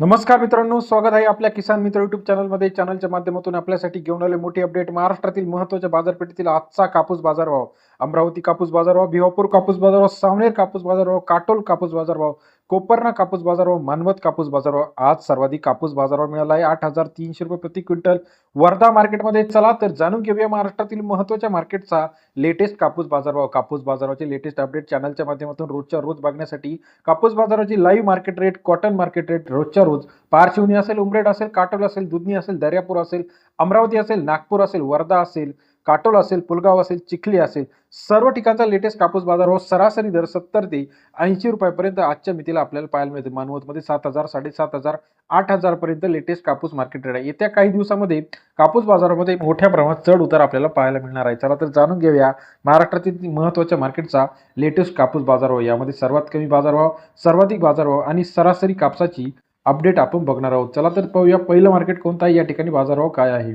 नमस्कार मित्रांनो स्वागत आहे आपल्या किसान मित्र युट्यूब चॅनलमध्ये चॅनलच्या माध्यमातून आपल्यासाठी घेऊन आले मोठी अपडेट महाराष्ट्रातील महत्त्वाच्या बाजारपेठेतील आजचा कापूस बाजारभाव. अमरावती कापूस बाजारभाव भिवापूर कापूस बाजारभाव सावनेर कापूस बाजारभाव काटोल कापूस बाजारभाव. कोपरना कापूस बाजारभाव मानवत कापूस बाजारभाव आज सर्वाधिक कापूस बाजारभाव मिळाला आहे. आठ हजार तीनशे रुपये प्रति क्विंटल. वर्धा मार्केटमध्ये चला तर जाणून घेऊया महाराष्ट्रातील महत्त्वाच्या मार्केटचा लेटेस्ट कापूस बाजारभाव. कापूस बाजाराचे लेटेस्ट अपडेट चॅनलच्या माध्यमातून रोजच्या रोज बघण्यासाठी कापूस बाजाराची live market rate cotton market rate रोजच्या रोज. पारशिवनी असेल उमरेड असेल काटोल असेल दुधनी असेल दर्यापूर असेल अमरावती असेल नागपूर असेल वर्धा असेल काटोल असेल पुलगाव असेल चिखली असेल सर्व ठिकाणचा लेटेस्ट कापूस बाजार हो सरासरी दर सत्तर ते ऐंशी रुपयापर्यंत आजच्या मितीला आपल्याला पाहायला मिळते. मानवतमध्ये सात हजार साडेसात हजार आठ हजारपर्यंत लेटेस्ट कापूस मार्केट रेट आहे. येत्या काही दिवसामध्ये कापूस बाजारामध्ये मोठ्या प्रमाणात चढ उतार आपल्याला पाहायला मिळणार आहे. चला तर जाणून घेऊया महाराष्ट्रातील महत्त्वाच्या मार्केटचा लेटेस्ट कापूस बाजारभाव यामध्ये सर्वात कमी बाजारभाव सर्वाधिक बाजारभाव आणि सरासरी कापसाची अपडेट आपण बघणार आहोत. चला तर पाहूया पहिलं मार्केट कोणतं आहे? या ठिकाणी बाजारभाव काय आहे?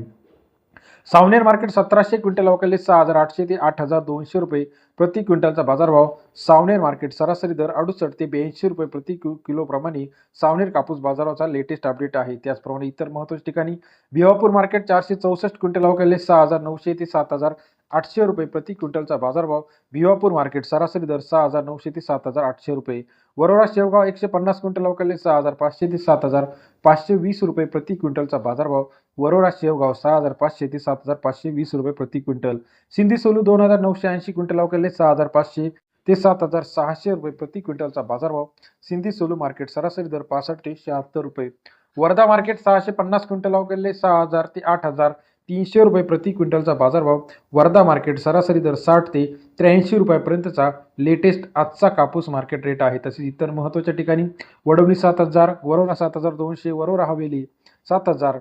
सावनेर मार्केट सतराशे क्विंटल अवकाले सहा हजार आठशे ते आठ हजार दोनशे रुपये प्रति क्विंटलचा बाजारभाव. सावनेर मार्केट सरासरी दर अडुसष्ट ते ब्याऐंशी रुपये प्रति किलोप्रमाणे सावनेर कापूस बाजाराचा लेटेस्ट अपडेट आहे. त्याचप्रमाणे इतर महत्त्वाच्या ठिकाणी भिवापूर मार्केट चारशे चौसष्ट क्विंटल अवकाले सहा हजार नऊशे ते सात हजार आठशे रुपये प्रति क्विंटलचा बाजारभाव भिवापूर मार्केट सरासरी दर सहा हजार नऊशे ते सात हजार आठशे रुपये. वरोरा शेवगाव एकशे पन्नास क्विंटल अवकाले सहा हजार पाचशे ते सात हजार पाचशे वीस रुपये प्रति क्विंटलचा बाजारभाव. वरोरा शेवगाव सहा हजार पाचशे ते सात हजार पाचशे वीस रुपये प्रति क्विंटल. सिंधी सोलू दोन हजार नऊशे ऐंशी क्विंटल अवकाले सहा हजार पाचशे ते सात हजार सहाशे रुपये प्रति क्विंटलचा बाजारभाव. सिंधी सोलू मार्केट सरासरी दर पासष्ट ते शहात्तर रुपये. वर्धा मार्केट सहाशे पन्नास क्विंटल अवकाले सहा हजार ते आठ हजार तीनशे रुपये प्रति क्विंटलचा बाजारभाव वर्धा मार्केट सरासरी दर साठ ते त्र्याऐंशी रुपयापर्यंतचा लेटेस्ट आजचा कापूस मार्केट रेट आहे. तसेच इतर महत्त्वाच्या ठिकाणी वडवणी सात हजार वरोरा सात हजार दोनशे वरोरा हवेली सात हजार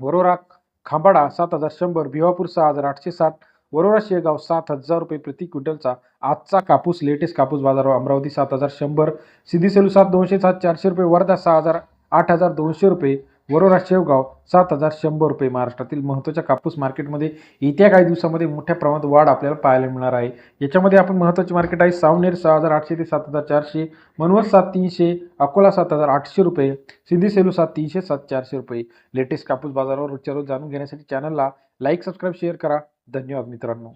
वरोरा खांबाडा सात हजार शंभर भिवापूर सहा हजार आठशे साठ वरोरा शेगाव सात हजार रुपये प्रति क्विंटलचा आजचा कापूस लेटेस्ट कापूस बाजारभाव अमरावती सात हजार शंभर सिद्धी सेलू सात दोनशे सात चारशे रुपये वर्धा सहा हजार आठ हजार दोनशे रुपये वरोरा शेवगाव सात हजार शंभर रुपये महाराष्ट्रातील महत्त्वाच्या कापूस मार्केटमध्ये येत्या काही दिवसामध्ये मोठ्या प्रमाणात वाढ आपल्याला पाहायला मिळणार आहे. याच्यामध्ये आपण महत्त्वाचे मार्केट आहे. सावनेर सहा हजार आठशे ते सात हजार चारशे मनवत सात तीनशे अकोला सात हजार आठशे रुपये सिंधी सेलू सात तीनशे सात चारशे रुपये. लेटेस्ट कापूस बाजारावर रोजच्या रोज जाणून घेण्यासाठी चॅनलला लाईक सबस्क्राईब शेअर करा. धन्यवाद मित्रांनो.